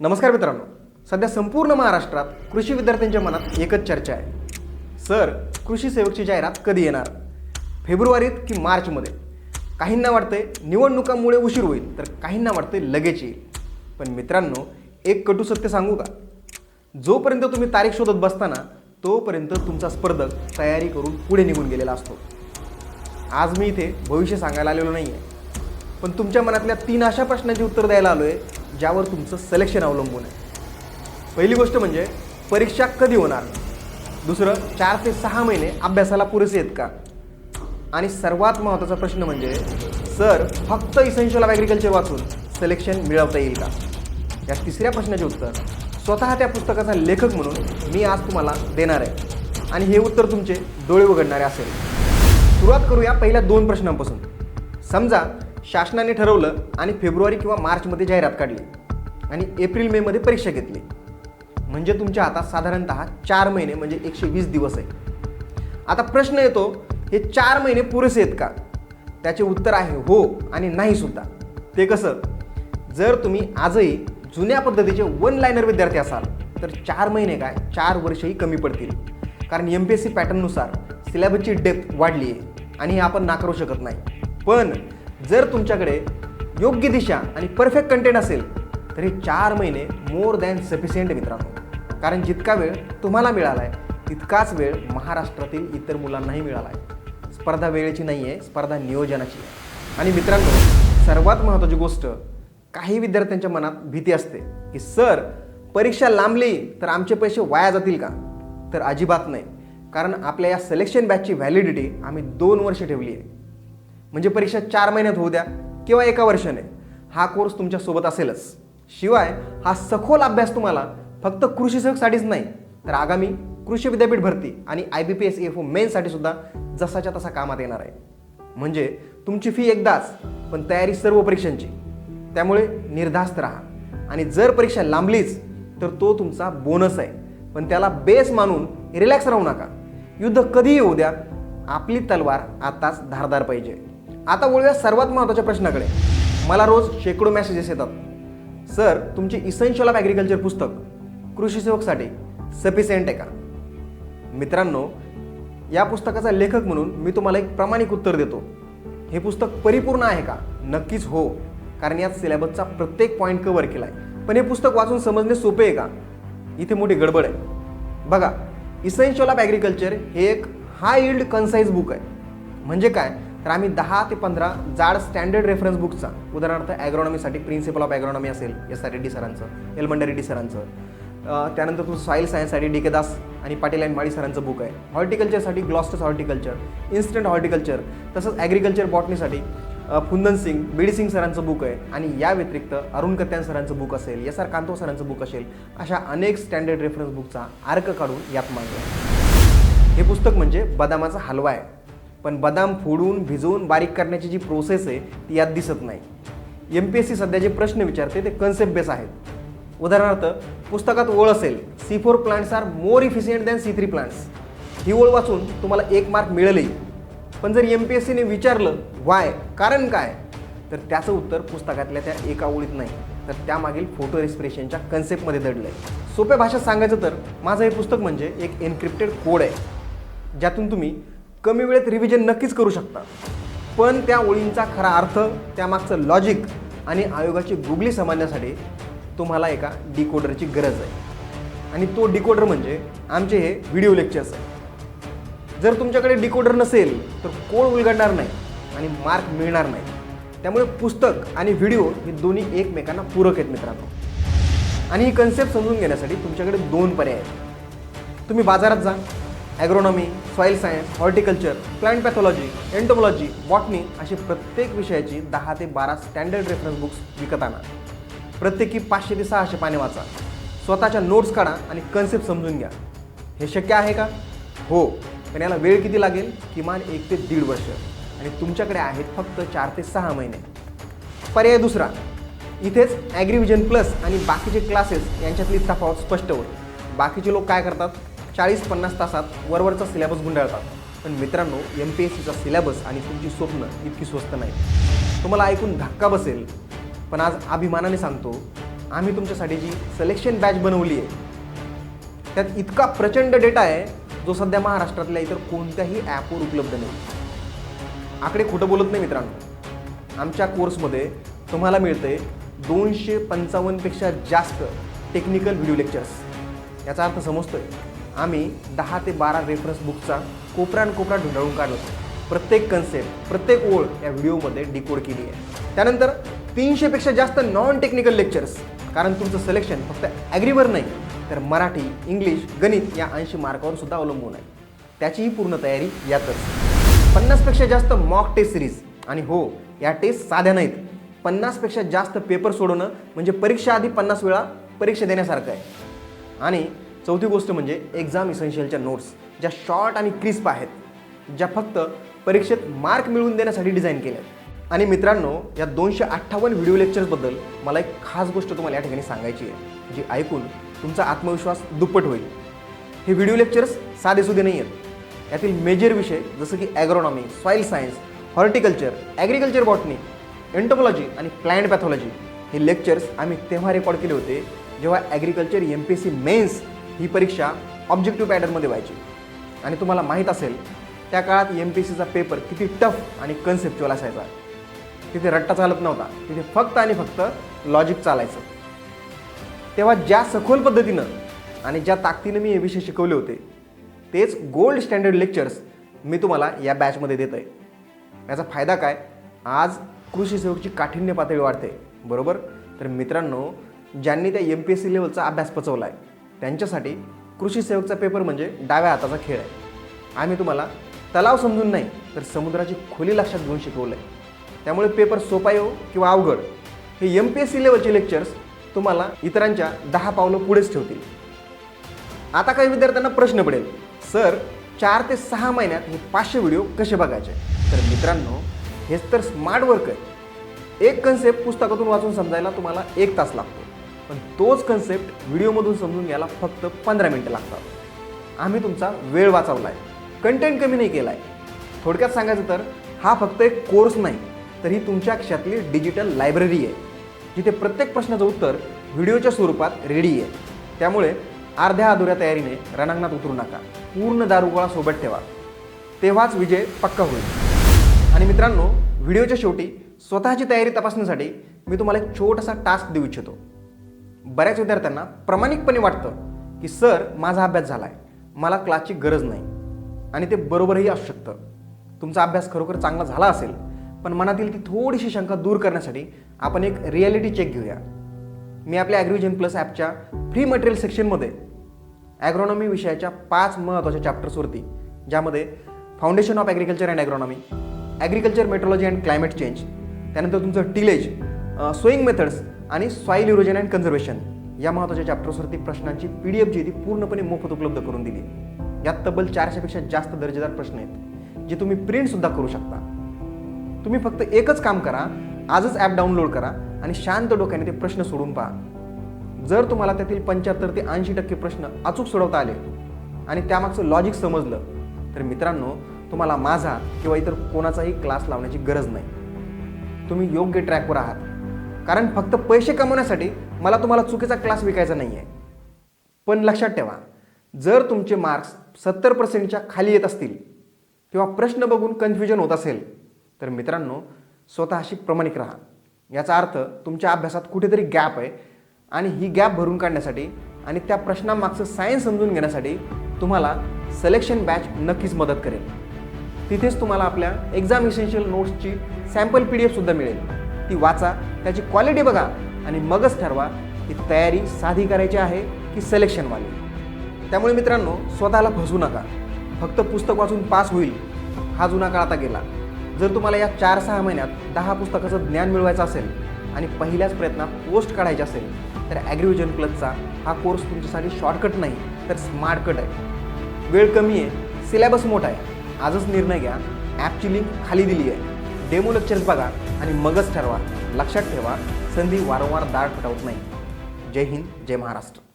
नमस्कार मित्रांनो. सध्या संपूर्ण महाराष्ट्रात कृषी विद्यार्थ्यांच्या मनात एकच चर्चा आहे. सर कृषी सेवकची जाहिरात कधी येणार? फेब्रुवारीत की मार्चमध्ये? काहींना वाटते निवडणुकांमुळे उशीर होईल तर काहींना वाटते लगेच येईल. पण मित्रांनो एक कटू सत्य सांगू का? जोपर्यंत तुम्ही तारीख शोधत बसताना तोपर्यंत तुमचा स्पर्धक तयारी करून पुढे निघून गेलेला असतो. आज मी इथे भविष्य सांगायला आलेलो नाही आहे पण तुमच्या मनातल्या तीन अशा प्रश्नांची उत्तर द्यायला आलो आहे ज्यावर तुमचं सिलेक्शन अवलंबून आहे. पहिली गोष्ट म्हणजे परीक्षा कधी होणार? दुसरं चार ते सहा महिने अभ्यासाला पुरेसे आहेत का? आणि सर्वात महत्त्वाचा प्रश्न म्हणजे सर फक्त इसेन्शियल ऑफ ॲग्रिकल्चर वाचून सिलेक्शन मिळवता येईल का? या तिसऱ्या प्रश्नाचे उत्तर स्वतः त्या पुस्तकाचा लेखक म्हणून मी आज तुम्हाला देणार आहे. आणि हे उत्तर तुमचे डोळे उघडणारे असेल. सुरुवात करूया पहिल्या दोन प्रश्नांपासून. समजा शासनाने ठरवलं आणि फेब्रुवारी किंवा मार्चमध्ये जाहिरात काढली आणि एप्रिल मेमध्ये परीक्षा घेतली. म्हणजे तुमच्या हातात साधारणतः चार महिने म्हणजे एकशे वीस दिवस आहे. आता प्रश्न येतो हे चार महिने पुरेसे आहेत का? त्याचे उत्तर आहे हो आणि नाही सुद्धा. ते कसं? जर तुम्ही आजही जुन्या पद्धतीचे वन लाईनर विद्यार्थी असाल तर चार महिने काय? चार वर्षही कमी पडतील. कारण एम पी एस सी पॅटर्ननुसार सिलेबसची डेप्थ वाढली आहे आणि हे आपण नाकारू शकत नाही. पण जर तुमच्याकडे योग्य दिशा आणि परफेक्ट कंटेंट असेल तर हे चार महिने मोर दॅन सफिशियंट मित्रांनो. कारण जितका वेळ तुम्हाला मिळाला आहे तितकाच वेळ महाराष्ट्रातील इतर मुलांनाही मिळाला आहे स्पर्धा वेळेची नाही आहे स्पर्धा नियोजनाची. आहे आणि मित्रांनो सर्वात महत्त्वाची गोष्ट काही विद्यार्थ्यांच्या मनात भीती असते की सर परीक्षा लांबली तर आमचे पैसे वाया जातील का? तर अजिबात नाही. कारण आपल्या या सिलेक्शन बॅचची व्हॅलिडिटी आम्ही दोन वर्ष ठेवली आहे. म्हणजे परीक्षा चार महिन्यात होऊ द्या किंवा एका वर्षाने. हा कोर्स तुमच्यासोबत असेलच. शिवाय हा सखोल अभ्यास तुम्हाला फक्त कृषी सहकसाठीच नाही तर आगामी कृषी विद्यापीठ भरती आणि I B P S F O मेनसाठी सुद्धा जसाच्या तसा कामात येणार आहे. म्हणजे तुमची फी एकदाच पण तयारी सर्व परीक्षांची. त्यामुळे निर्धास्त राहा. आणि जर परीक्षा लांबलीच तर तो तुमचा बोनस आहे. पण त्याला बेस मानून रिलॅक्स राहू नका. युद्ध कधीही येऊ द्या. आपली तलवार आताच धारदार पाहिजे. आता वळूया सर्वात महत्त्वाच्या प्रश्नाकडे. मला रोज शेकडो मेसेजेस येतात. सर तुमचे इसेन्शियल ऑफ ॲग्रिकल्चर पुस्तक कृषी सेवकसाठी सफिशियंट आहे का मित्रांनो या पुस्तकाचा लेखक म्हणून मी तुम्हाला एक प्रामाणिक उत्तर देतो. हे पुस्तक परिपूर्ण आहे का? नक्कीच हो. कारण यात सिलेबसचा प्रत्येक पॉईंट कव्हर केला आहे पण हे पुस्तक वाचून समजणे सोपे आहे का? इथे मोठी गडबड आहे. बघा इसेन्शियल ऑफ ॲग्रिकल्चर हे एक हाय इल्ड कन्साईज बुक आहे. म्हणजे काय? तर आम्ही दहा ते पंधरा जाड स्टँडर्ड रेफरन्स बुकचा उदाहरणार्थ ॲग्रॉनॉमीसाठी प्रिन्सिपल ऑफ ॲग्रॉनॉमी असेल एस आर रेड्डी सरांचं एलमंडा रेड्डी सरांचं. त्यानंतर तुमचं सॉईल सायन्ससाठी डी के दास आणि पाटील अँड माळी सरांचं बुक आहे. हॉर्टिकल्चरसाठी ग्लॉस्टस हॉर्टिकल्चर इन्स्टंट हॉर्टिकल्चर तसंच ॲग्रिकल्चर बॉटनीसाठी फुंदन सिंग बीडी सिंग सरांचं बुक आहे. आणि या व्यतिरिक्त अरुण कत्यान सरांचं बुक असेल एस आर कांतो सरांचं बुक असेल अशा अनेक स्टँडर्ड रेफरन्स बुकचा अर्क काढून यात मांडला. हे पुस्तक म्हणजे बदामाचा हलवा आहे. पण बदाम फोडून भिजवून बारीक करण्याची जी प्रोसेस आहे ती यात दिसत नाही. एम पी एस सी सध्या जे प्रश्न विचारते ते कन्सेप्ट बेस आहेत. उदाहरणार्थ पुस्तकात ओळ असेल C four plants are more efficient than C three plants ही ओळ वाचून तुम्हाला एक मार्क मिळेलही. पण जर एम पी एस सीने विचारलं वाय कारण काय? तर त्याचं उत्तर पुस्तकातल्या त्या एका ओळीत नाही. तर त्यामागील फोटो एक्सप्रेशनच्या कन्सेप्टमध्ये दडलं आहे सोप्या भाषेत सांगायचं तर माझं हे पुस्तक म्हणजे एक एन्क्रिप्टेड कोड आहे. ज्यातून तुम्ही कमी वेळेत रिव्हिजन नक्कीच करू शकता. पण त्या ओळींचा खरा अर्थ त्यामागचं लॉजिक आणि आयोगाची गुगली समजण्यासाठी तुम्हाला एका डिकोडरची गरज आहे. आणि तो डिकोडर म्हणजे आमचे हे व्हिडिओ लेक्चर्स आहे. जर तुमच्याकडे डिकोडर नसेल तर कोण उलगडणार नाही आणि मार्क मिळणार नाही. त्यामुळे पुस्तक आणि व्हिडिओ हे दोन्ही एकमेकांना पूरक आहेत मित्रांनो. आणि ही कन्सेप्ट समजून घेण्यासाठी तुमच्याकडे दोन पर्याय आहेत. तुम्ही बाजारात जा. Agronomy soil science horticulture plant pathology entomology botany अशी प्रत्येक विषयाची दहा ते बारा स्टँडर्ड रेफरन्स बुक्स विकत आणा. प्रत्येकी पाचशे ते सहाशे पाने वाचा. स्वतःच्या नोट्स काढा आणि कन्सेप्ट समजून घ्या. हे शक्य आहे का? हो. पण याला वेळ किती लागेल? किमान एक ते दीड वर्ष. आणि तुमच्याकडे आहेत फक्त चार ते सहा महिने. पर्याय दुसरा. इथेच ॲग्रिव्हिजन प्लस आणि बाकीचे क्लासेस यांच्यातली तफावत स्पष्ट होईल. बाकीचे लोक काय करतात? चाळीस पन्नास तासात वरवरचा सिलेबस गुंडाळतात. पण मित्रांनो एम पी एस सीचा सिलेबस आणि तुमची स्वप्न इतकी स्वस्त नाही. तुम्हाला ऐकून धक्का बसेल पण आज अभिमानाने सांगतो आम्ही तुमच्यासाठी जी सिलेक्शन बॅच बनवली आहे त्यात इतका प्रचंड डेटा आहे जो सध्या महाराष्ट्रातल्या इतर कोणत्याही ॲपवर उपलब्ध नाही. आकडे खोटं बोलत नाही मित्रांनो. आमच्या कोर्समध्ये तुम्हाला मिळते दोनशे पंचावन्नपेक्षा जास्त टेक्निकल व्हिडिओ लेक्चर्स याचा अर्थ समजतोय. आम्ही दहा ते बारा रेफरन्स बुकचा कोपऱ्यान कोपरा ढुंढळून काढलो. प्रत्येक कन्सेप्ट प्रत्येक ओळ या व्हिडिओमध्ये डिकोड केली आहे. त्यानंतर तीनशेपेक्षा जास्त नॉन टेक्निकल लेक्चर्स कारण तुमचं सिलेक्शन फक्त ॲग्रीवर नाही तर मराठी इंग्लिश गणित या ऐंशी मार्कावर सुद्धा अवलंबून आहे. त्याचीही पूर्ण तयारी यातच. पन्नासपेक्षा जास्त मॉक टेस्ट सिरीज आणि हो या टेस्ट साध्या नाहीत. पन्नासपेक्षा जास्त पेपर सोडवणं म्हणजे परीक्षा आधी पन्नास वेळा परीक्षा देण्यासारखं आहे. आणि चौथी गोष्ट म्हणजे एक्झाम इसेन्शियलच्या नोट्स ज्या शॉर्ट आणि क्रिस्प आहेत ज्या फक्त परीक्षेत मार्क मिळवून देण्यासाठी डिझाईन केल्या आहेत. आणि मित्रांनो या दोनशे अठ्ठावन्न व्हिडिओ लेक्चर्सबद्दल मला एक खास गोष्ट तुम्हाला या ठिकाणी सांगायची आहे जी ऐकून तुमचा आत्मविश्वास दुप्पट होईल. हे व्हिडिओ लेक्चर्स साधेसुधे नाही आहेत. यातील मेजर विषय जसं की agronomy soil science horticulture agriculture botany entomology आणि प्लॅन्ट पॅथॉलॉजी हे लेक्चर्स आम्ही तेव्हा रेकॉर्ड केले होते जेव्हा agriculture M P S C mains ही परीक्षा ऑब्जेक्टिव्ह पॅटर्नमध्ये व्हायची. आणि तुम्हाला माहीत असेल त्या काळात एम पी एस सीचा पेपर किती टफ आणि कन्सेप्च्युअल असायचा. तिथे रट्टा चालत नव्हता. तिथे फक्त आणि फक्त लॉजिक चालायचं. तेव्हा ज्या सखोल पद्धतीनं आणि ज्या ताकदीनं मी हे विषय शिकवले होते तेच गोल्ड स्टँडर्ड लेक्चर्स मी तुम्हाला या बॅचमध्ये देत आहे याचा फायदा काय? आज कृषी सेवकची काठिण्य पातळी वाढते. बरोबर? तर मित्रांनो ज्यांनी त्या एम पी एस सी लेवलचा अभ्यास पचवला आहे त्यांच्यासाठी कृषी सेवकचा पेपर म्हणजे डाव्या हाताचा खेळ आहे. आम्ही तुम्हाला तलाव समजून नाही तर समुद्राची खोली लक्षात घेऊन शिकवलं आहे त्यामुळे पेपर सोपा येऊ किंवा अवघड हे एम पी एस सी लेवलचे लेक्चर्स तुम्हाला इतरांच्या दहा पावलं पुढेच ठेवतील. आता काही विद्यार्थ्यांना प्रश्न पडेल सर चार ते सहा महिन्यात हे पाचशे व्हिडिओ कसे बघायचे? तर मित्रांनो हेच तर स्मार्ट वर्क आहे. एक कन्सेप्ट पुस्तकातून वाचून समजायला तुम्हाला एक तास लागतो. पण तोच कन्सेप्ट व्हिडिओमधून समजून घ्यायला फक्त पंधरा मिनटं लागतात. आम्ही तुमचा वेळ वाचवला आहे कंटेंट कमी नाही केला आहे थोडक्यात सांगायचं तर हा फक्त एक कोर्स नाही तर ही तुमच्या क्षेत्रातली डिजिटल लायब्ररी आहे. जिथे प्रत्येक प्रश्नाचं उत्तर व्हिडिओच्या स्वरूपात रेडी आहे. त्यामुळे अर्ध्या अधुऱ्या तयारीने रणांगणात उतरू नका. पूर्ण दारुगोळा सोबत ठेवा. तेव्हाच विजय पक्का होईल. आणि मित्रांनो व्हिडिओच्या शेवटी स्वतःची तयारी तपासण्यासाठी मी तुम्हाला एक छोटासा टास्क देऊ इच्छितो. बऱ्याच विद्यार्थ्यांना प्रामाणिकपणे वाटतं की सर माझा अभ्यास झाला आहे मला क्लासची गरज नाही. आणि ते बरोबरही असू शकतं. तुमचा अभ्यास खरोखर चांगला झाला असेल पण मनातील ती थोडीशी शंका दूर करण्यासाठी आपण एक रिॲलिटी चेक घेऊया. मी आपल्या ॲग्रिव्हिजन प्लस ॲपच्या फ्री मटेरियल सेक्शनमध्ये ॲग्रॉनॉमी विषयाच्या पाच महत्त्वाच्या चॅप्टर्सवरती ज्यामध्ये foundation of agriculture and agronomy agriculture meteorology and climate change त्यानंतर तुमचं टिलेज सोईंग मेथड्स आणि सॉईल इरोजन अँड कन्झर्वेशन या महत्त्वाच्या चॅप्टर्सवरती प्रश्नांची पी डी एफ जी ती पूर्णपणे मोफत उपलब्ध करून दिली. यात तब्बल चारशेपेक्षा जास्त दर्जेदार प्रश्न आहेत जे तुम्ही प्रिंटसुद्धा करू शकता. तुम्ही फक्त एकच काम करा आजच ॲप डाउनलोड करा आणि शांत डोक्याने ते प्रश्न सोडून पहा. जर तुम्हाला त्यातील पंच्याहत्तर ते ऐंशी टक्के प्रश्न अचूक सोडवता आले आणि त्यामागचं लॉजिक समजलं तर मित्रांनो तुम्हाला माझा किंवा इतर कोणाचाही क्लास लावण्याची गरज नाही. तुम्ही योग्य ट्रॅकवर आहात. कारण फक्त पैसे कमवण्यासाठी मला तुम्हाला चुकीचा क्लास विकायचा नाही आहे पण लक्षात ठेवा जर तुमचे मार्क्स सत्तर पर्सेंटच्या खाली येत असतील किंवा प्रश्न बघून कन्फ्युजन होत असेल तर मित्रांनो स्वतःशी प्रमाणिक राहा. याचा अर्थ तुमच्या अभ्यासात कुठेतरी गॅप आहे आणि ही गॅप भरून काढण्यासाठी आणि त्या प्रश्नामागचं सायन्स समजून घेण्यासाठी तुम्हाला सिलेक्शन बॅच नक्कीच मदत करेल. तिथेच तुम्हाला आपल्या एक्झाम इसेन्शियल नोट्सची सॅम्पल पी डी एफसुद्धा मिळेल. ती वाचा त्याची क्वालिटी बघा आणि मगच ठरवा की तयारी साधी करायची आहे की सिलेक्शनवाली त्यामुळे मित्रांनो स्वतःला फसू नका. फक्त पुस्तक वाचून पास होईल. हा जुना काळ आता गेला. जर तुम्हाला या चार सहा महिन्यात दहा पुस्तकाचं ज्ञान मिळवायचं असेल आणि पहिल्याच प्रयत्नात पोस्ट काढायची असेल तर ॲग्रिव्हिजन प्लसचा हा कोर्स तुमच्यासाठी शॉर्टकट नाही तर स्मार्ट कट आहे. वेळ कमी आहे सिलेबस मोठा आहे. आजच निर्णय घ्या. ॲपची लिंक खाली दिली आहे. डेमो लेक्चर्स बघा आणि मगच ठरवा. लक्षात ठेवा संधी वारंवार दाट फटावत नाही. जय हिंद जय महाराष्ट्र.